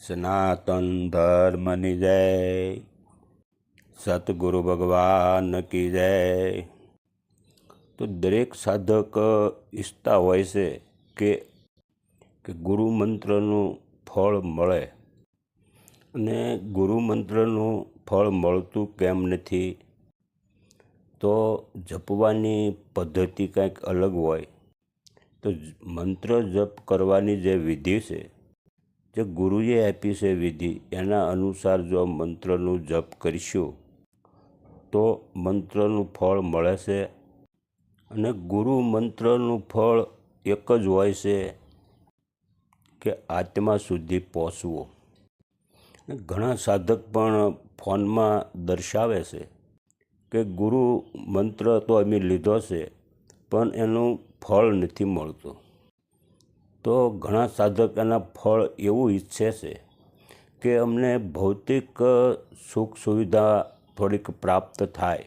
સનાતન ધર્મની જય સતગુરુ ભગવાન કી જય તો દરેક સાધક ઈચ્છતા હોય છે કે કે ગુરુ મંત્રનું ફળ મળે અને ગુરુ મંત્રનું ફળ મળતું કેમ નથી? તો જપવાની પદ્ધતિ કંઈક અલગ હોય, તો મંત્ર જપ કરવાની જે વિધિ છે, જે ગુરુએ આપી છે વિધિ, એના અનુસાર જો મંત્રનું જપ કરીશું, તો મંત્રનું ફળ મળે છે. અને ગુરુ મંત્રનું ફળ એક જ હોય છે કે આત્મા સુધી પહોંચવું. ઘણા સાધક પણ ફોનમાં દર્શાવે છે કે ગુરુ મંત્ર તો અમે લીધો છે, પણ એનું ફળ નથી મળતું. તો ઘણા સાધક એના ફળ એવું ઈચ્છે છે કે અમને ભૌતિક સુખ સુવિધા થોડીક પ્રાપ્ત થાય.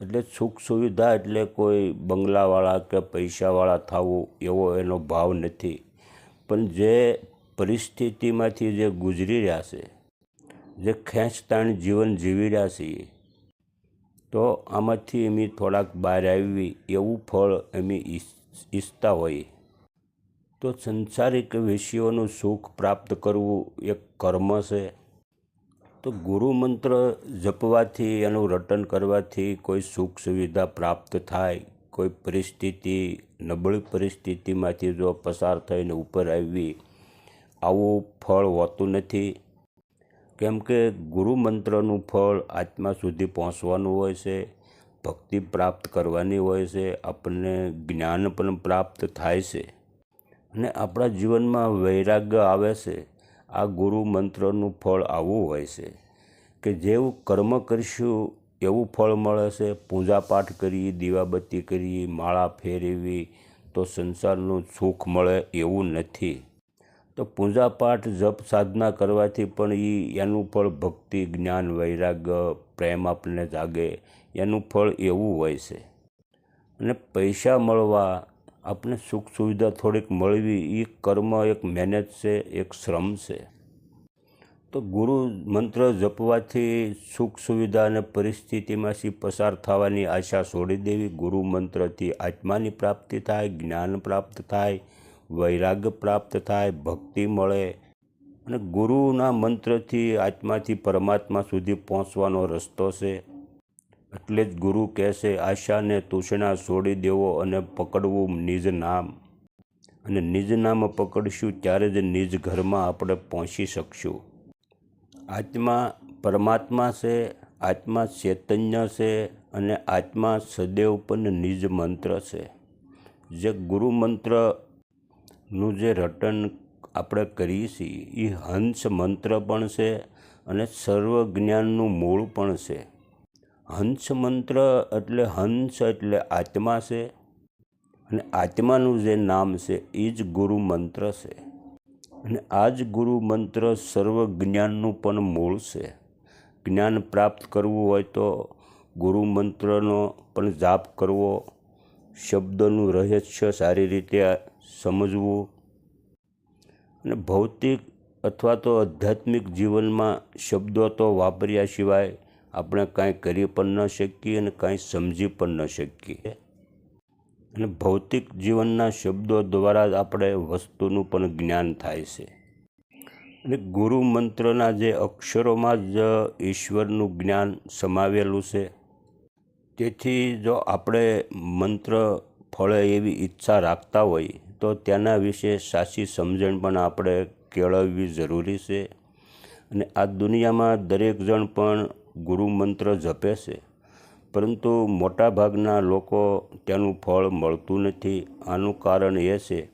એટલે સુખ સુવિધા એટલે કોઈ બંગલાવાળા કે પૈસાવાળા થવું એવો એનો ભાવ નથી. પણ જે પરિસ્થિતિમાંથી જે ગુજરી રહ્યા છે, જે ખેંચતાણ જીવન જીવી રહ્યા છીએ તો આમાંથી અમે થોડાક બહાર આવી એવું ફળ અમે ઈચ્છ- ઈચ્છતા હોઈએ તો સંસારિક વિષયોનું સુખ પ્રાપ્ત કરવું એક કર્મ છે. તો ગુરુ મંત્ર જપવાથી, એનું રટન કરવાથી કોઈ સુખ સુવિધા પ્રાપ્ત થાય, કોઈ પરિસ્થિતિ, નબળી પરિસ્થિતિમાંથી જો પસાર થઈને ઉપર આવી, આવું ફળ હોતું નથી. કેમ કે ગુરુ મંત્રનું ફળ આત્મા સુધી પહોંચવાનું હોય છે, ભક્તિ પ્રાપ્ત કરવાની હોય છે, આપણને જ્ઞાન પણ પ્રાપ્ત થાય છે. અને આપણા જીવનમાં વૈરાગ્ય આવે છે, આ ગુરુ મંત્રનું ફળ આવું હોય છે કે જેવું કર્મ કરીશું એવું ફળ મળે છે. પૂજા પાઠ કરીએ દીવાબત્તી કરીએ માળા ફેરવી તો સંસારનું સુખ મળે એવું નથી. તો પૂજા પાઠ જપ, સાધના કરવાથી પણ એ એનું ફળ ભક્તિ, જ્ઞાન, વૈરાગ્ય, પ્રેમ આપણને જાગે. એનું ફળ એવું હોય છે. અને પૈસા મળવા આપણે સુખ સુવિધા થોડીક મળવી એ કર્મ એક મહેનત છે, એક શ્રમ છે. તો ગુરુ મંત્ર જપવાથી સુખ સુવિધા અને પરિસ્થિતિમાંથી પસાર થવાની આશા છોડી દેવી. ગુરુ મંત્રથી આત્માની પ્રાપ્તિ થાય, જ્ઞાન પ્રાપ્ત થાય વૈરાગ્ય પ્રાપ્ત થાય, ભક્તિ મળે અને ગુરુના મંત્રથી આત્માથી પરમાત્મા સુધી પહોંચવાનો રસ્તો છે. એટલે જ ગુરુ કહે છે આશાને તૃષ્ણા છોડી દેવો અને પકડવું નિજ નામ. અને નિજ નામ પકડશું ત્યારે જ નિજ ઘરમાં આપણે પહોંચી શકશું. આત્મા પરમાત્મા છે, આત્મા ચૈતન્ય છે અને આત્મા સદૈવ પણ નિજ મંત્ર છે. જે ગુરુ મંત્રનું જે રટન આપણે કરીએ છીએ એ હંસ મંત્ર પણ છે અને સર્વ જ્ઞાનનું મૂળ પણ છે. હંસ મંત્ર એટલે હંસ એટલે આત્મા છે અને આત્માનું જે નામ છે એ જ ગુરુ મંત્ર છે. અને આ જ ગુરુ મંત્ર સર્વ જ્ઞાનનું પણ મૂળ છે. જ્ઞાન પ્રાપ્ત કરવું હોય તો ગુરુ મંત્રનો પણ જાપ કરવો, શબ્દનું રહસ્ય સારી રીતે સમજવું અને ભૌતિક અથવા તો આધ્યાત્મિક જીવનમાં શબ્દો તો વાપર્યા સિવાય આપણે કાંઈ કરી પણ ન શકીએ અને કાંઈ સમજી પણ ન શકીએ. અને ભૌતિક જીવનના શબ્દો દ્વારા જ આપણે વસ્તુનું પણ જ્ઞાન થાય છે. અને ગુરુ મંત્રના જે અક્ષરોમાં જ ઈશ્વરનું જ્ઞાન સમાવેલું છે. તેથી જો આપણે મંત્ર, ફળે એવી ઈચ્છા રાખતા હોય તો તેના વિશે સાચી સમજણ પણ આપણે કેળવવી જરૂરી છે. અને આ દુનિયામાં દરેક જણ પણ ગુરુ મંત્ર જપે છે. પરંતુ મોટાભાગના લોકો તેનું ફળ મળતું નથી. આનું કારણ એ છે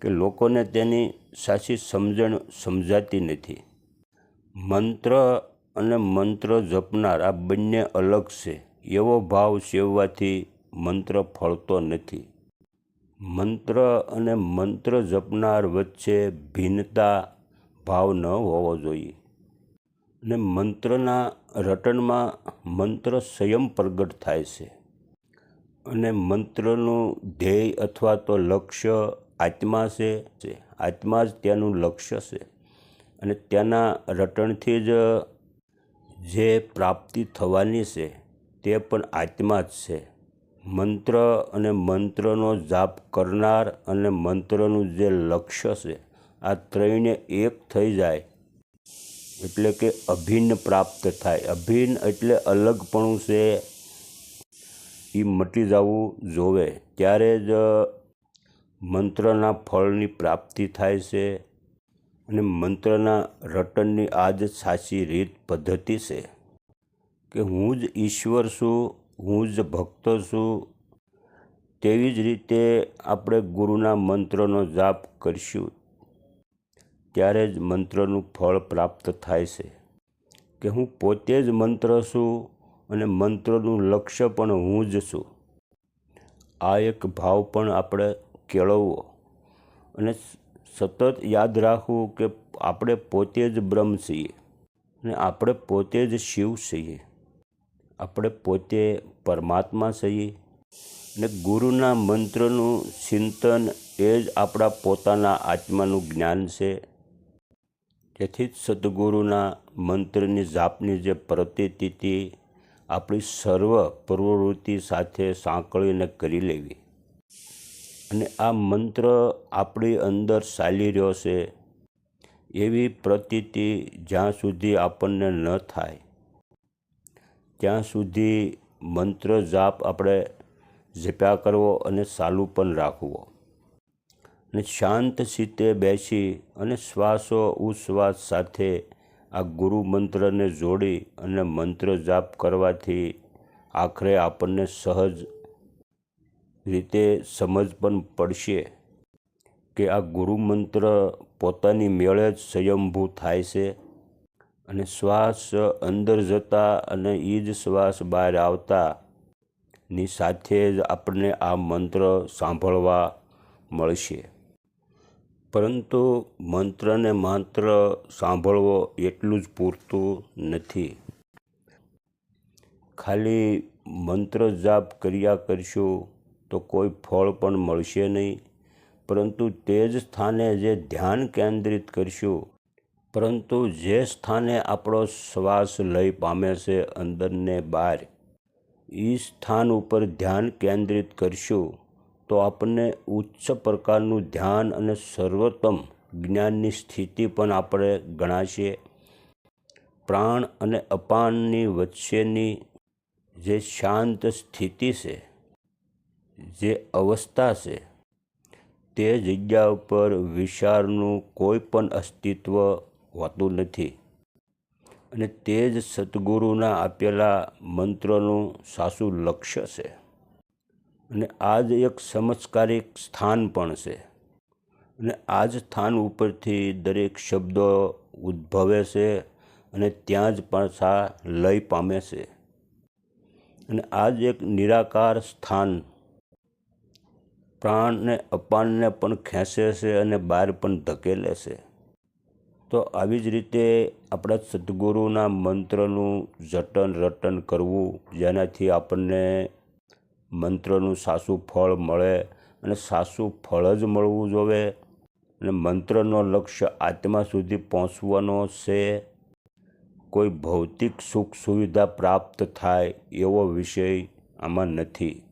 કે લોકોને તેની સાચી સમજણ સમજાતી નથી. મંત્ર અને મંત્ર જપનાર આ બંને અલગ છે. એવો ભાવ સેવવાથી મંત્ર ફળતો નથી. મંત્ર અને મંત્ર જપનાર વચ્ચે ભિન્નતા ભાવ ન હોવો જોઈએ. ને મંત્રના રટનમાં મંત્ર સંયમ પ્રગટ થાય છે. અને મંત્રનું ધ્યેય અથવા તો લક્ષ્ય આત્મા છે. આત્મા જ ત્યાંનું લક્ષ્ય છે. અને ત્યાંના રટણથી જ જે પ્રાપ્તિ થવાની છે તે પણ આત્મા જ છે. મંત્ર અને મંત્રનો જાપ કરનાર અને મંત્રનું જે લક્ષ્ય છે, આ ત્રણે એક થઈ જાય. એટલે કે અભિન્ન પ્રાપ્ત થાય. અભિન્ન એટલે અલગપણું છે. એ મટી જવું જોવે. ત્યારે જ મંત્રના ફળની પ્રાપ્તિ થાય છે અને મંત્રના રટનની આ જ સાચી રીત પદ્ધતિ છે કે હું જ ઈશ્વર છું હું જ ભક્ત છું. તેવી જ રીતે આપણે ગુરુના મંત્રનો જાપ કરીશું. ત્યારે જ મંત્રનું ફળ પ્રાપ્ત થાય છે. કે હું પોતે જ મંત્ર છું અને મંત્રનું લક્ષ્ય પણ હું જ છું. આ એક ભાવ પણ આપણે કેળવવો. અને સતત યાદ રાખવું કે આપણે પોતે જ બ્રહ્મ છીએ. અને આપણે પોતે જ શિવ છીએ. આપણે પોતે પરમાત્મા છીએ. ને ગુરુના મંત્રનું ચિંતન એ જ આપણા પોતાના આત્માનું જ્ઞાન છે. તેથી જ સદગુરુના મંત્રની જાપની જે પ્રતિતિ આપણી સર્વ પ્રવૃત્તિ સાથે સાંકળીને કરી લેવી. અને આ મંત્ર આપણી અંદર ચાલી રહ્યો છે. એવી પ્રતિતિ જ્યાં સુધી આપણને ન થાય. ત્યાં સુધી મંત્ર જાપ આપણે જપ્યા કરવો અને ચાલુ પણ રાખવો. અને શાંત સીતે બેસી અને શ્વાસો ઉશ્વાસ સાથે આ ગુરુ મંત્રને જોડી અને મંત્ર જાપ કરવાથી આખરે આપણને સહજ રીતે સમજ પણ પડશે કે આ ગુરુ મંત્ર પોતાની મેળે જ સ્વયંભૂ થાય છે અને શ્વાસ અંદર જતા અને એ જ શ્વાસ બહાર આવતા. ની સાથે જ આપણને આ મંત્ર સાંભળવા મળશે. પરંતુ મંત્રને માત્ર સાંભળવો એટલું જ પૂરતું નથી. ખાલી મંત્ર જાપ કર્યા કરશું તો કોઈ ફળ પણ મળશે નહીં. પરંતુ તે જ સ્થાને જે ધ્યાન કેન્દ્રિત કરશું પરંતુ જે સ્થાને આપણો શ્વાસ લય પામે છે અંદરને બહાર એ સ્થાન ઉપર ધ્યાન કેન્દ્રિત કરશું, તો આપણને ઉચ્ચ પ્રકારનું ધ્યાન અને સર્વોત્તમ જ્ઞાનની સ્થિતિ પણ આપણે ગણાશે. પ્રાણ અને અપાનની વચ્ચેની જે શાંત સ્થિતિ છે, જે અવસ્થા છે, તે જગ્યા ઉપર વિચારનું કોઈ પણ અસ્તિત્વ હોતું નથી. અને તે જ સદગુરુના આપેલા મંત્રનું સાસુ લક્ષ્ય છે. અને આ જ એક ચમત્કારિક સ્થાન પણ છે. અને આ જ સ્થાન ઉપરથી દરેક શબ્દો ઉદ્ભવે છે અને ત્યાં જ પાછા લય પામે છે. અને આ જ એક નિરાકાર સ્થાન પ્રાણને અપાનને પણ ખેંચે છે અને બહાર પણ ધકેલે છે. તો આવી જ રીતે આપણા સદગુરુના મંત્રનું જતન રટન કરવું, જેનાથી આપણને મંત્રનું સાસું ફળ મળે અને સાસું ફળ જ મળવું જોવે અને મંત્રનો લક્ષ્ય આત્મા સુધી પહોંચવાનો છે. કોઈ ભૌતિક સુખ સુવિધા પ્રાપ્ત થાય એવો વિષય આમાં નથી.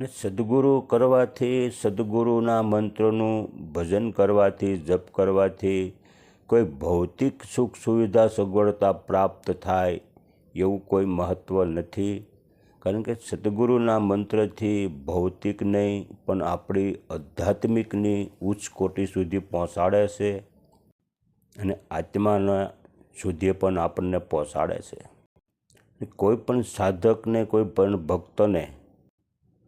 ને સદગુરુ કરવાથી, સદગુરુના મંત્રનું ભજન કરવાથી, જપ કરવાથી કોઈ ભૌતિક સુખ સુવિધા સગવડતા પ્રાપ્ત થાય એવું કોઈ મહત્ત્વ નથી. કારણ કે સદગુરુના મંત્રથી ભૌતિક નહીં, પણ આપણી આધ્યાત્મિકની ઉચ્ચ કોટી સુધી પહોંચાડે છે અને આત્માના સુધી પણ આપણને પહોંચાડે છે. કોઈ પણ સાધકને, કોઈ પણ ભક્તને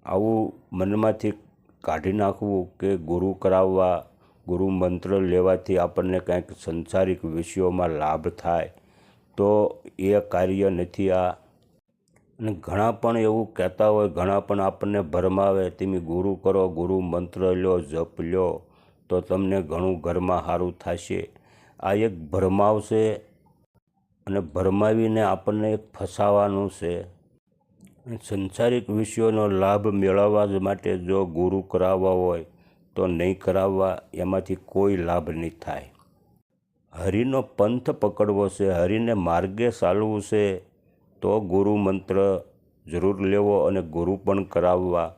આવું મનમાંથી કાઢી નાખવું કે ગુરુ કરાવવા ગુરુ મંત્ર લેવાથી આપણને કંઈક સંસારિક વિષયોમાં લાભ થાય. તો એ કાર્ય નથી આ. અને ઘણા પણ એવું કહેતા હોય, ઘણા પણ આપણને ભરમાવે, તમે ગુરુ કરો, ગુરુ મંત્ર લો જપ લો તો તમને ઘણું ઘરમાં સારું થશે. આ એક ભરમાવશે અને ભરમાવીને આપણને એક ફસાવાનું છે. સંસારિક વિષયોનો લાભ મેળવવા માટે જો ગુરુ કરાવવા હોય તો નહીં કરાવવા એમાંથી કોઈ લાભ નહીં થાય. હરિનો પંથ પકડવો છે, હરિને માર્ગે ચાલવું છે, તો ગુરુ મંત્ર જરૂર લેવો અને ગુરુ પણ કરાવવા.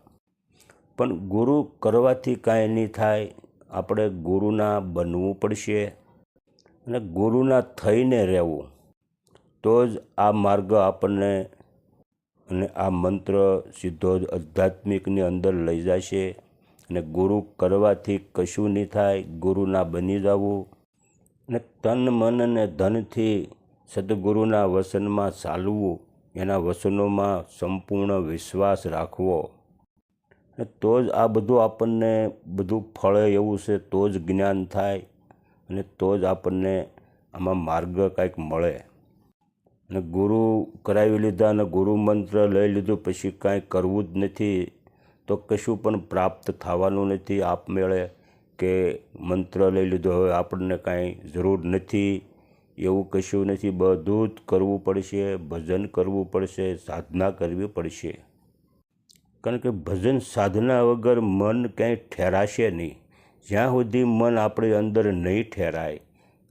પણ ગુરુ કરવાથી કાંઈ નહીં થાય, આપણે ગુરુના બનવું પડશે અને ગુરુના થઈને રહેવું. તો જ આ માર્ગ આપણને અને આ મંત્ર સીધો જ આધ્યાત્મિકની અંદર લઈ જશે. અને ગુરુ કરવાથી કશું નહીં થાય, ગુરુના બની જવું. અને તન, મન અને ધનથી સદગુરુના વસનમાં ચાલવું, એના વસનોમાં સંપૂર્ણ વિશ્વાસ રાખવો. અને તો જ આ બધું આપણને બધું ફળે એવું છે, તો જ જ્ઞાન થાય અને તો જ આપણને આમાં માર્ગ કાંઈક મળે. અને ગુરુ કરાવી લીધા અને ગુરુ મંત્ર લઈ લીધું, પછી કાંઈ કરવું જ નથી. તો કશું પણ પ્રાપ્ત થવાનું નથી આપમેળે કે મંત્ર લઈ લીધો હવે આપણને કાંઈ જરૂર નથી, એવું કશું નથી. બધું જ કરવું પડશે, ભજન કરવું પડશે, સાધના કરવી પડશે. કારણ કે ભજન સાધના વગર મન ક્યાંય ઠેરાશે નહીં. જ્યાં સુધી મન આપણી અંદર નહીં ઠેરાય,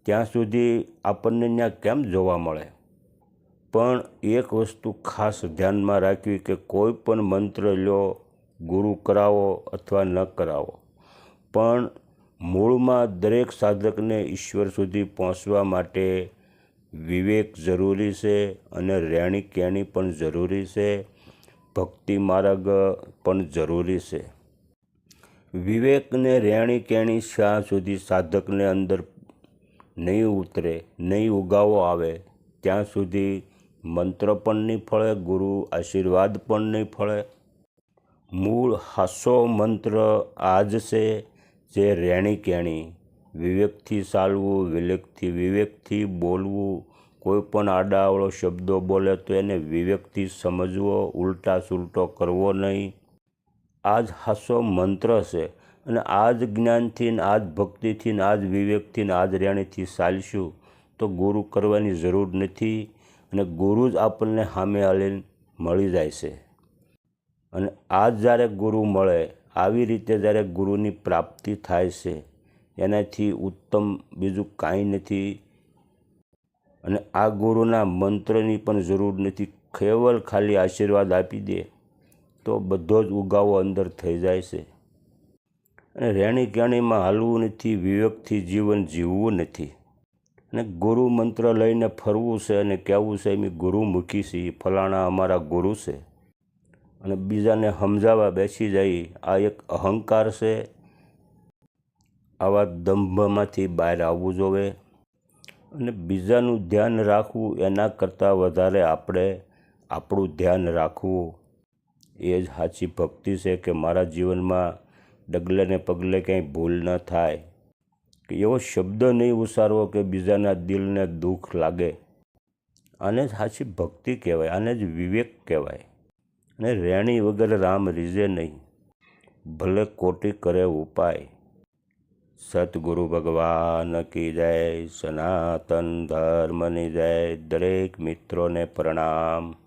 ત્યાં સુધી આપણને ત્યાં કેમ જોવા મળે? પણ એક વસ્તુ ખાસ ધ્યાનમાં રાખવી કે કોઈ પણ મંત્ર લો ગુરુ કરાવો અથવા ન કરાવો. પણ મૂળમાં દરેક સાધકને ઈશ્વર સુધી પહોંચવા માટે વિવેક જરૂરી છે અને રહેણી કહેણી પણ જરૂરી છે. ભક્તિ માર્ગ પણ જરૂરી છે. વિવેકને રહેણી કહેણી શા સુધી સાધકને અંદર નહીં ઉતરે, નહીં ઉગાવો આવે, ત્યાં સુધી મંત્ર પણ નહીં ફળે, ગુરુ આશીર્વાદ પણ નહીં ફળે મૂળ હાસો મંત્ર આ જ છે જે રેણી કેણી. વિવેકથી ચાલવું, વિવેકથી વિવેકથી બોલવું કોઈ પણ આડાવળો શબ્દો બોલે તો એને વિવેકથી સમજવો ઉલટા સુલટો કરવો નહીં. આ જ હાસો મંત્ર છે અને આ જ જ્ઞાનથી ને આ જ ભક્તિથી ને આ જ વિવેકથી ને આ જ રેણીથી ચાલશું તો ગુરુ કરવાની જરૂર નથી અને ગુરુ જ આપણને સામે હાલીને મળી જાય છે. અને આ જ્યારે ગુરુ મળે, આવી રીતે જ્યારે ગુરુની પ્રાપ્તિ થાય છે, એનાથી ઉત્તમ બીજું કાંઈ નથી. અને આ ગુરુના મંત્રની પણ જરૂર નથી. કેવલ ખાલી આશીર્વાદ આપી દે, તો બધો જ ઉગાવો અંદર થઈ જાય છે. અને રહેણી કહેણીમાં હાલવું નથી, વિવેકથી જીવન જીવવું નથી. અને ગુરુ મંત્ર લઈને ફરવું છે અને કહેવું છે એમ ગુરુ મૂકી છે ફલાણા અમારા ગુરુ છે. અને બીજાને સમજાવવા બેસી જાય, આ એક અહંકાર છે. આવા દંભમાંથી બહાર આવવું જોવે અને બીજાનું ધ્યાન રાખવું એના કરતાં વધારે આપણે આપણું ધ્યાન રાખવું. એ જ સાચી ભક્તિ છે કે મારા જીવનમાં ડગલે ને પગલે ક્યાંય ભૂલ ન થાય. કે એવો શબ્દ નહીં ઉસારવો કે બીજાના દિલને દુઃખ લાગે. આને જ સાચી ભક્તિ કહેવાય, આને જ વિવેક કહેવાય. અને રેણી વગર રામ રીઝે નહીં. ભલે કોટી કરે ઉપાય. સતગુરુ ભગવાન કી જય, સનાતન ધર્મની જય, દરેક મિત્રોને પ્રણામ.